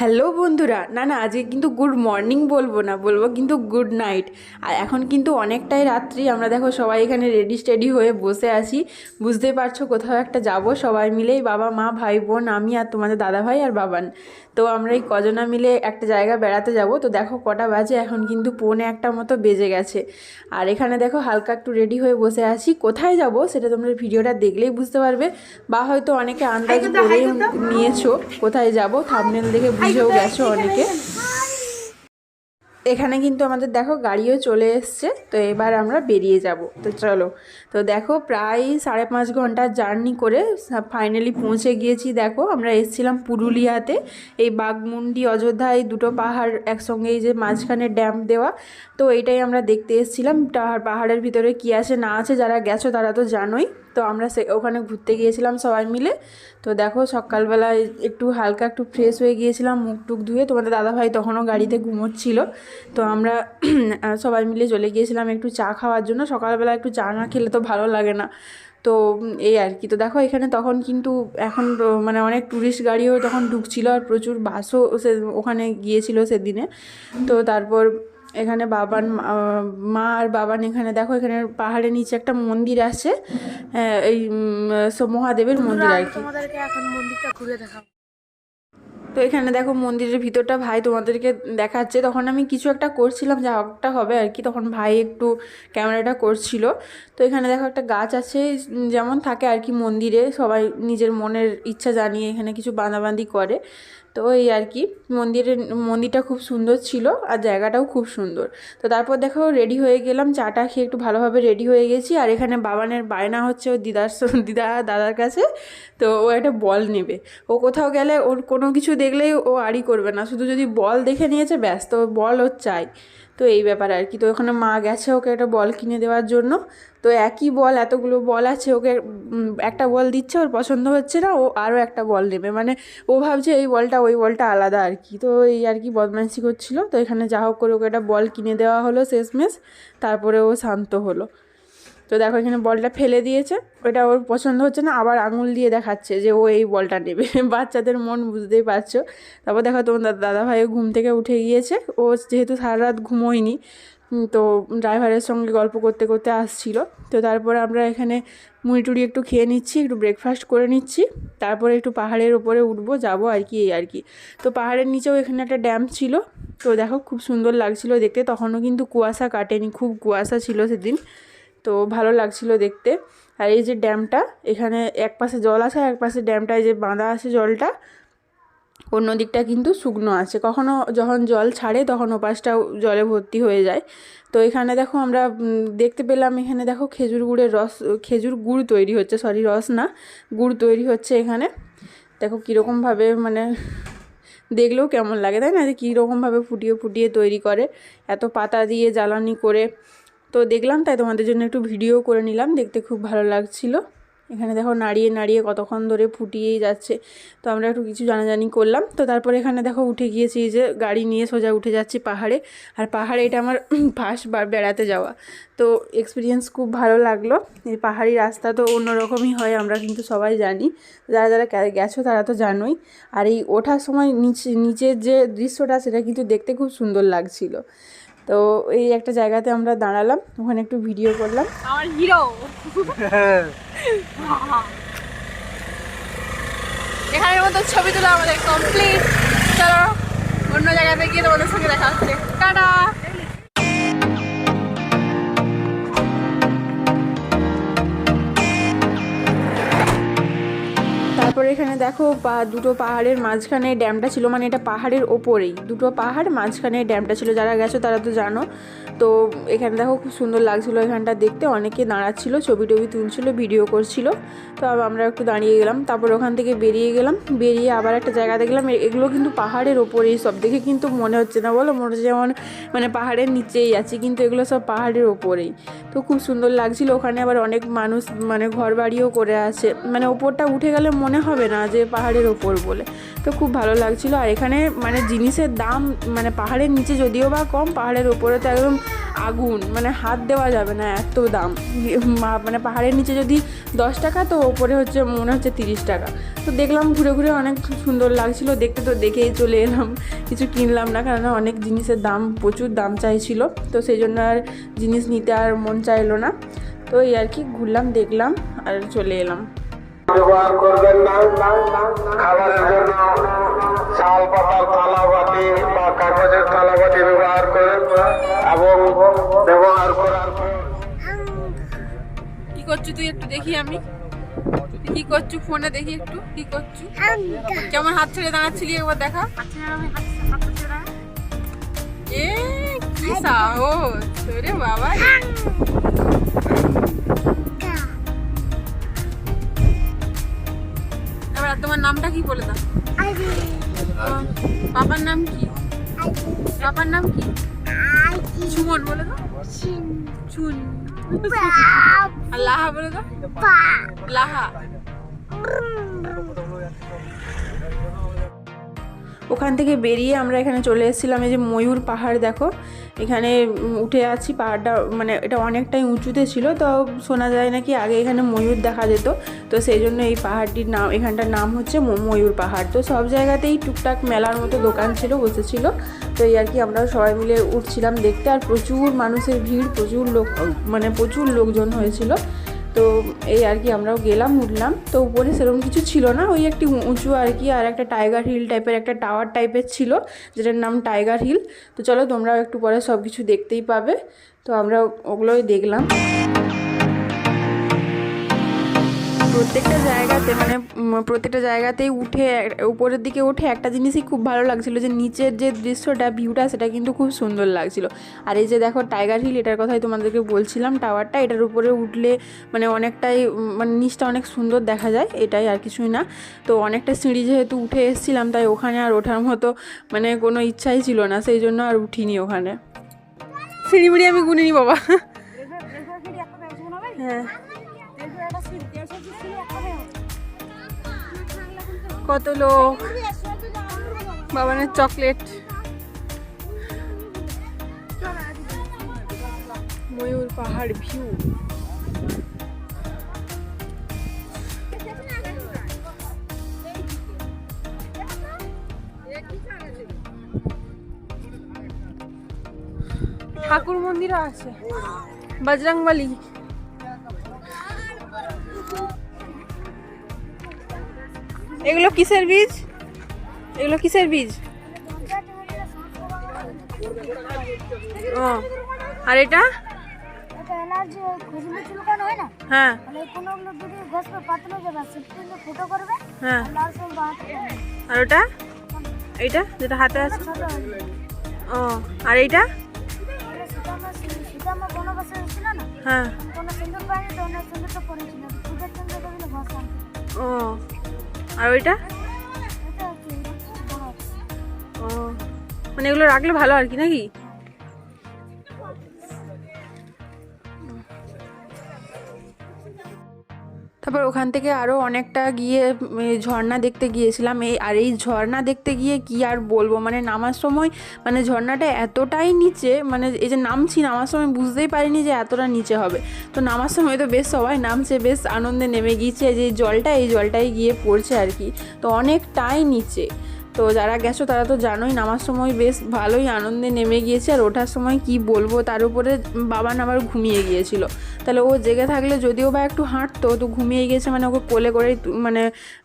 Hello বন্ধুরা না না আজকে কিন্তু গুড মর্নিং বলব না বলব কিন্তু গুড নাইট আর এখন কিন্তু অনেকটাই রাত্রি আমরা দেখো সবাই এখানে রেডি স্টেডি হয়ে বসে আছি। বুঝতে পারছ কোথাও একটা যাব সবাই মিলেই বাবা মা ভাই বোন আমি আর তোমাদের দাদা ভাই আর বাবান। তো আমরা এই কজনা মিলে একটা জায়গা বেড়াতে যাব। তো দেখো কটা বাজে এখন কিন্তু পৌনে একটা মতো বেজে গেছে। আর এখানে দেখো হালকা একটু রেডি হয়ে বসে আছি। কোথায় যাব সেটা তোমরা ভিডিওটা দেখলেই বুঝতে পারবে। বা হয়তো অনেকে আন্দাজ করে নিয়েছো কোথায় যাব থামনেল দেখে বুঝেও গেছো অনেকে। এখানে কিন্তু আমাদের দেখো গাড়িও চলে এসছে তো এবার আমরা বেরিয়ে যাব। তো চলো তো দেখো প্রায় সাড়ে পাঁচ ঘণ্টার জার্নি করে ফাইনালি পৌঁছে গিয়েছি। দেখো আমরা এসেছিলাম পুরুলিয়াতে এই বাঘমুন্ডি অযোধ্যা এই দুটো পাহাড় একসঙ্গে এই যে মাঝখানে ড্যাম দেওয়া তো এইটাই আমরা দেখতে এসেছিলাম। পাহাড় পাহাড়ের ভিতরে কী আছে না আছে যারা গেছো তারা তো জানোই। তো আমরা সে, ওখানে ঘুরতে গিয়েছিলাম সবাই মিলে। তো দেখো সকালবেলা একটু হালকা একটু ফ্রেশ হয়ে গিয়েছিলাম, মুখ টুক ধুয়ে। তোমাদের দাদাভাই তখনও গাড়িতে ঘুমোচ্ছিল। তো আমরা সবাই মিলে চলে গিয়েছিলাম একটু চা খাওয়ার জন্য। সকালবেলা একটু চা না খেলে তো ভালো লাগে না। তো এই আর কি। তো দেখো এখানে তখন কিন্তু এখন মানে অনেক ট্যুরিস্ট গাড়িও তখন ঢুকছিল আর প্রচুর বাসও সে, ওখানে গিয়েছিল সেদিনে। তো তারপর এখানে বাবান মা আর বাবান এখানে দেখো এখানে পাহাড়ের নিচে একটা মন্দির আছে। হ্যাঁ, এই মহাদেবের মন্দির আর কি। তোমাদেরকে এখন মন্দিরটা ঘুরে দেখাবো। তো এখানে দেখো মন্দিরের ভিতরটা ভাই তোমাদেরকে দেখাচ্ছে। তখন আমি কিছু একটা করছিলাম যা একটা হবে আর কি। তখন ভাই একটু ক্যামেরাটা করছিল। তো এখানে দেখো একটা গাছ আছে যেমন থাকে আর কি মন্দিরে। সবাই নিজের মনের ইচ্ছা জানিয়ে এখানে কিছু বাঁধাবাঁধি করে। তো এই আর কি, মন্দিরের, মন্দিরটা খুব সুন্দর ছিল আর জায়গাটাও খুব সুন্দর। তো তারপর দেখো রেডি হয়ে গেলাম চাটা খেয়ে একটু ভালোভাবে রেডি হয়ে গেছি। আর এখানে বাবানের বায়না হচ্ছে ও দিদার দিদা দাদার কাছে। তো ও একটা বল নেবে। ও কোথাও গেলে ওর কোনো কিছু দেখলেই ও আড়ি করবে না। শুধু যদি বল দেখে নিয়েছে, ব্যাস, তো বল ওর চাই। তো এই ব্যাপার আর কি। তো ওখানে মা গেছে ওকে একটা বল কিনে দেওয়ার জন্য। তো একই বল, এতগুলো বল আছে, ওকে একটা বল দিচ্ছে, ওর পছন্দ হচ্ছে না, ও আরও একটা বল নেবে। মানে ও ভাবছে এই বলটা ওই বলটা আলাদা আর কি। তো এই আর কি বদমাইশি করছিল। তো এখানে যা হোক করে ওকে একটা বল কিনে দেওয়া হলো শেষমেশ। তারপরে ও শান্ত হলো। তো দেখো এখানে বলটা ফেলে দিয়েছে। ওটা ওর পছন্দ হচ্ছে না, আবার আঙুল দিয়ে দেখাচ্ছে যে ও এই বলটা নেবে। বাচ্চাদের মন বুঝতেই পারছ। তারপর দেখো তোমার দাদা দাদাভাইও ঘুম থেকে উঠে গিয়েছে। ও যেহেতু সারা রাত ঘুমোয়নি তো ড্রাইভারের সঙ্গে গল্প করতে করতে আসছিল। তো তারপরে আমরা এখানে মুড়ি টুড়ি একটু খেয়ে নিচ্ছি, একটু ব্রেকফাস্ট করে নিচ্ছি। তারপরে একটু পাহাড়ের ওপরে উঠবো, যাব আর কি, এই আর কি। তো পাহাড়ের নিচেও এখানে একটা ড্যাম ছিল। তো দেখো খুব সুন্দর লাগছিল দেখতে। তখনও কিন্তু কুয়াশা কাটেনি, খুব কুয়াশা ছিল সেদিন। তো ভালো লাগছিল দেখতে। আর এই যে ড্যামটা এখানে এক পাশে জল আছে আর এক পাশে ড্যামটায় যে বাঁধা আছে জলটা। অন্য দিকটা কিন্তু শুকনো আছে। কখনো যখন জল ছাড়ে তখন ওপাশটাও জলে ভর্তি হয়ে যায়। তো এখানে দেখো আমরা দেখতে পেলাম এখানে দেখো খেজুর গুড়ের রস, খেজুর গুড় তৈরি হচ্ছে সরি রস না, গুড় তৈরি হচ্ছে এখানে। দেখো কীরকমভাবে মানে দেখলেও কেমন লাগে, তাই না? যে কীরকমভাবে ফুটিয়ে ফুটিয়ে তৈরি করে, এত পাতা দিয়ে জ্বালানি করে। তো দেখলাম তাই তোমাদের জন্য একটু ভিডিও করে নিলাম, দেখতে খুব ভালো লাগছিল। এখানে দেখো নাড়িয়ে নাড়িয়ে কতক্ষণ ধরে ফুটিয়েই যাচ্ছে। তো আমরা একটু কিছু জানাজানি করলাম। তো তারপরে এখানে দেখো উঠে গিয়েছি যে গাড়ি নিয়ে সোজা উঠে যাচ্ছি পাহাড়ে। আর পাহাড়ে এটা আমার ফার্স্ট বার বেড়াতে যাওয়া। তো এক্সপিরিয়েন্স খুব ভালো লাগল। এই পাহাড়ি রাস্তা তো অন্যরকমই হয় আমরা কিন্তু সবাই জানি। যারা যারা গেছো তারা তো জানোই। আর এই ওঠার সময় নিচে নিচের যে দৃশ্যটা সেটা কিন্তু দেখতে খুব সুন্দর লাগছিল। তো এই একটা জায়গাতে আমরা দাঁড়ালাম ওখানে একটু ভিডিও করলাম। আমার হিরো এখানের মতো ছবি তোলা আমাদের কমপ্লিট চলো, অন্য জায়গাতে গিয়ে তোমাদের সঙ্গে দেখা হচ্ছে। টাটা! তারপরে এখানে দেখো দুটো পাহাড়ের মাঝখানে ড্যামটা ছিল মানে এটা পাহাড়ের ওপরেই। দুটো পাহাড় মাঝখানে ড্যামটা ছিল, যারা গেছো তারা তো জানো। তো এখানে দেখো খুব সুন্দর লাগছিল এখানটা দেখতে। অনেকে দাঁড়াচ্ছিল, ছবি টবি তুলছিল, ভিডিও করছিল। তো আমরা একটু দাঁড়িয়ে গেলাম, তারপর ওখান থেকে বেরিয়ে গেলাম। বেরিয়ে আবার একটা জায়গা দেখলাম এগুলো কিন্তু পাহাড়ের ওপরেই সব। দেখে কিন্তু মনে হচ্ছে না, বলো? মনে হচ্ছে যেমন মানে পাহাড়ের নিচেই আছি, কিন্তু এগুলো সব পাহাড়ের ওপরেই। তো খুব সুন্দর লাগছিল, ওখানে আবার অনেক মানুষ মানে ঘর বাড়িও করে আছে। মানে ওপরটা উঠে গেলে মনে হবে না যে পাহাড়ের ওপর বলে। তো খুব ভালো লাগছিল। আর এখানে মানে জিনিসের দাম মানে পাহাড়ের নিচে যদিও বা কম, পাহাড়ের ওপরে তো একদম আগুন মানে হাত দেওয়া যাবে না এত দাম। মানে পাহাড়ের নিচে যদি দশ টাকা, তো ওপরে হচ্ছে মনে হচ্ছে তিরিশ টাকা। তো দেখলাম ঘুরে ঘুরে অনেক সুন্দর লাগছিল, দেখতে তো দেখেই চলে এলাম। কিছু কিনলাম না কারণ অনেক জিনিসের দাম, প্রচুর দাম চাইছিল। তো সেই জন্য আর জিনিস নিতে আর মন চাইলো না। তো এই আর কি, ঘুরলাম, দেখলাম আর চলে এলাম। ব্যবহার করবেন না। খাবারের জন্য শাল পাতার থালাবাটি বা কাগজের থালাবাটি ব্যবহার করেন এবং ব্যবহার করার কি তুই একটু দেখি আমি? কি করছ ফোনে দেখি একটু, কি করছ? কেমন হাত ছেড়ে দাঁড়াচ্ছিলি একবার দেখা? এ কি সাহস রে বাবা। কি বলে দাও। বাবার নাম কি? বাবার নাম কি? সুমন বলে দাও। চুন আর লাহা বলে দাও। লাহা। ওখান থেকে বেরিয়ে আমরা এখানে চলে এসেছিলাম, এই যে ময়ূর পাহাড় দেখো। এখানে উঠে আছি, পাহাড়টা মানে এটা অনেকটাই উঁচুতে ছিল, তো শোনা যায় নাকি আগে এখানে ময়ূর দেখা যেত। তো সেই জন্য এই পাহাড়টির নাম, এখানটার নাম হচ্ছে ময়ূর পাহাড়। তো সব জায়গাতেই টুকটাক মেলার মতো দোকান ছিল বসেছিল তো এই আর কি আমরা সবাই মিলে উঠছিলাম দেখতে, আর প্রচুর মানুষের ভিড়, প্রচুর লোক মানে প্রচুর লোকজন হয়েছিল। তো এই আর কি আমরাও গেলাম, উঠলাম। তো উপরে সেরকম কিছু ছিল না, ওই একটি উঁচু আর কি, আর একটা টাইগার হিল টাইপের একটা টাওয়ার টাইপের ছিল, যেটার নাম টাইগার হিল। তো চলো তোমরাও একটু পরে সব কিছু দেখতেই পাবে। তো আমরা ওগুলোই দেখলাম। প্রত্যেকটা জায়গাতে মানে প্রত্যেকটা জায়গাতেই উঠে উপরের দিকে উঠে একটা জিনিসই খুব ভালো লাগছিল যে নিচের যে দৃশ্যটা ভিউটা সেটা কিন্তু খুব সুন্দর লাগছিল। আর এই যে দেখো টাইগার হিল এটার কথাই তোমাদেরকে বলছিলাম টাওয়ারটা এটার উপরে উঠলে মানে অনেকটাই মানে নিচটা অনেক সুন্দর দেখা যায় এটাই আর কিছুই না। তো অনেকটা সিঁড়ি যেহেতু উঠে এসেছিলাম তাই ওখানে আর ওঠার মতো মানে কোনো ইচ্ছাই ছিল না সেই জন্য আর উঠিনি ওখানে। সিঁড়িমিড়ি আমি গুনিনি বাবা। হ্যাঁ। কত লোক? বাবানের চকলেট। ময়ূর পাহাড় ভিউ। ঠাকুর মন্দিরও আছে। বজরংবলী। এগুলো কিসের বীজ? এগুলো কিসের বীজ? ও আর এটা? হয় না? হ্যাঁ। আর ওটা? এইটা যেটা হাতে আছে? ও আর এইটা? হ্যাঁ। ও আর ওইটা? ও মানে এগুলো রাখলে ভালো আর কি নাকি? তারপর ওখান থেকে আরও অনেকটা গিয়ে ঝর্ণা দেখতে গিয়েছিলাম। এই, আর এই ঝর্ণা দেখতে গিয়ে কি আর বলব? মানে নামার সময় মানে ঝর্ণাটা এতটাই নিচে মানে এই যে নামছি, নামার সময় বুঝতেই পারিনি যে এতটা নিচে হবে। তো নামার সময় তো বেশ সবাই নামছে, বেশ আনন্দে নেমে গিয়েছে। যে জলটা, এই জলটাই গিয়ে পড়ছে আর কি। তো অনেকটাই নিচে। তো যারা গেছো তারা তো জানোই নামার সময় বেশ ভালোই আনন্দে নেমে গিয়েছে আর ওঠার সময় কি বলব, তার উপরে বাবা আবার ঘুমিয়ে গিয়েছিল। তাহলে ও জেগে থাকলে যদিও বা একটু হাঁটতো, তো ঘুমিয়ে গিয়েছে মানে ওকে কোলে করেই মানে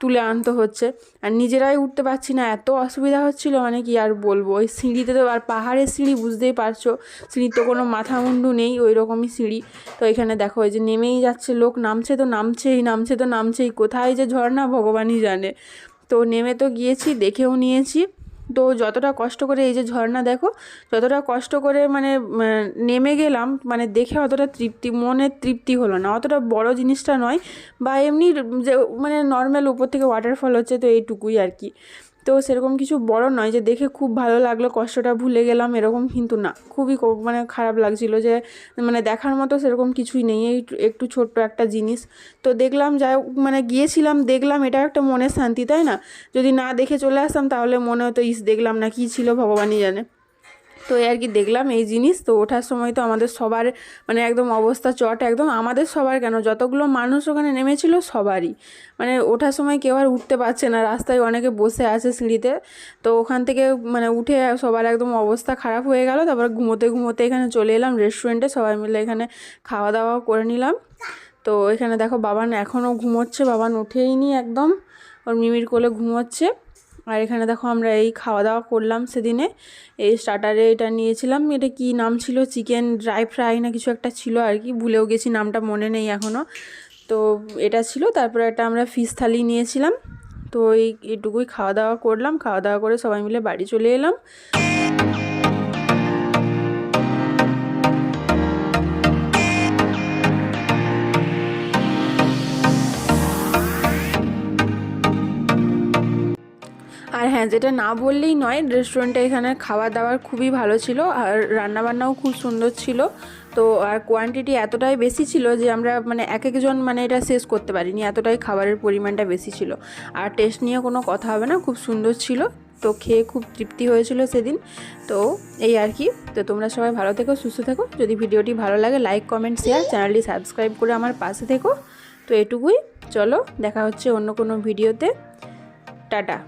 তুলে আনতে হচ্ছে। আর নিজেরাই উঠতে পারছি না, এত অসুবিধা হচ্ছিল মানে কি আর বলব, ওই সিঁড়িতে তো আর পাহাড়ের সিঁড়ি বুঝতেই পারছ। সিঁড়ির তো কোনো মাথা মুন্ডু নেই, ওই রকমই সিঁড়ি। তো এখানে দেখো এই যে নেমেই যাচ্ছে লোক, নামছে তো নামছেই, নামছে তো নামছেই, কোথায় যে ঝর্ণা ভগবানই জানে। তো নেমে তো গিয়েছি, দেখেও নিয়েছি। তো যতটা কষ্ট করে এই যে ঝর্ণা দেখো, যতটা কষ্ট করে মানে নেমে গেলাম মানে দেখে অতটা তৃপ্তি মনের তৃপ্তি হলো না। অতটা বড় জিনিসটা নয়, বা এমনি যে মানে নর্মাল উপর থেকে ওয়াটারফল হচ্ছে, তো এইটুকুই আর কি। তো সেরকম কিছু বড় নয় যে দেখে খুব ভালো লাগল, কষ্টটা ভুলে গেলাম, এরকম কিন্তু না। খুবই মানে খারাপ লাগছিল যে মানে দেখার মতো সেরকম কিছুই নেই, এই একটু ছোট্ট একটা জিনিস। তো দেখলাম, যাই মানে গিয়েছিলাম, দেখলাম এটা একটা মনের শান্তি, তাই না? যদি না দেখে চলে আসতাম, তাহলে মনে হতো, ইস, দেখলাম না, কী ছিল, ভগবানই জানে। তো এই আর কি দেখলাম এই জিনিস। তো ওঠার সময় তো আমাদের সবার মানে একদম অবস্থা চট একদম। আমাদের সবার কেন? যতগুলো মানুষ ওখানে নেমেছিল সবারই। মানে ওঠার সময় কেউ আর উঠতে পারছে না। রাস্তায় অনেকে বসে আছে সিঁড়িতে। তো ওখান থেকে মানে উঠে সবার একদম অবস্থা খারাপ হয়ে গেল। তারপর ঘুমোতে ঘুমোতে এখানে চলে এলাম রেস্টুরেন্টে সবাই মিলে এখানে খাওয়া দাওয়া করে নিলাম। তো এখানে দেখো বাবান এখনও ঘুমোচ্ছে। বাবান উঠেই নি একদম। ওর মিমির কোলে ঘুমোচ্ছে। আর এখানে দেখো আমরা এই খাওয়া দাওয়া করলাম সেদিনে। এই স্টার্টারে এটা নিয়েছিলাম। এটা কি নাম ছিল? চিকেন ড্রাই ফ্রাই না কিছু একটা ছিল আর কি। ভুলেও গেছি, নামটা মনে নেই এখনও তো এটা ছিল। তারপরে একটা আমরা ফিস থালি নিয়েছিলাম। তো এই এটুকুই খাওয়া দাওয়া করলাম। খাওয়া দাওয়া করে সবাই মিলে বাড়ি চলে এলাম। আর হ্যাঁ যেটা না বললেই নয় রেস্টুরেন্টে এখানে খাবার দাবার খুবই ভালো ছিল আর রান্নাবান্নাও খুব সুন্দর ছিল। তো আর কোয়ান্টিটি এতটাই বেশি ছিল যে আমরা মানে এক একজন মানে এটা শেষ করতে পারিনি, এতটাই খাবারের পরিমাণটা বেশি ছিল। আর টেস্ট নিয়ে কোনো কথা হবে না, খুব সুন্দর ছিল। তো খেয়ে খুব তৃপ্তি হয়েছিল সেদিন। তো এই আর কি, তো তোমরা সবাই ভালো থেকো, সুস্থ থেকো। যদি ভিডিওটি ভালো লাগে লাইক কমেন্ট শেয়ার চ্যানেলটি সাবস্ক্রাইব করে আমার পাশে থেকো। তো এটুকুই, চলো দেখা হচ্ছে অন্য কোনো ভিডিওতে। টাটা।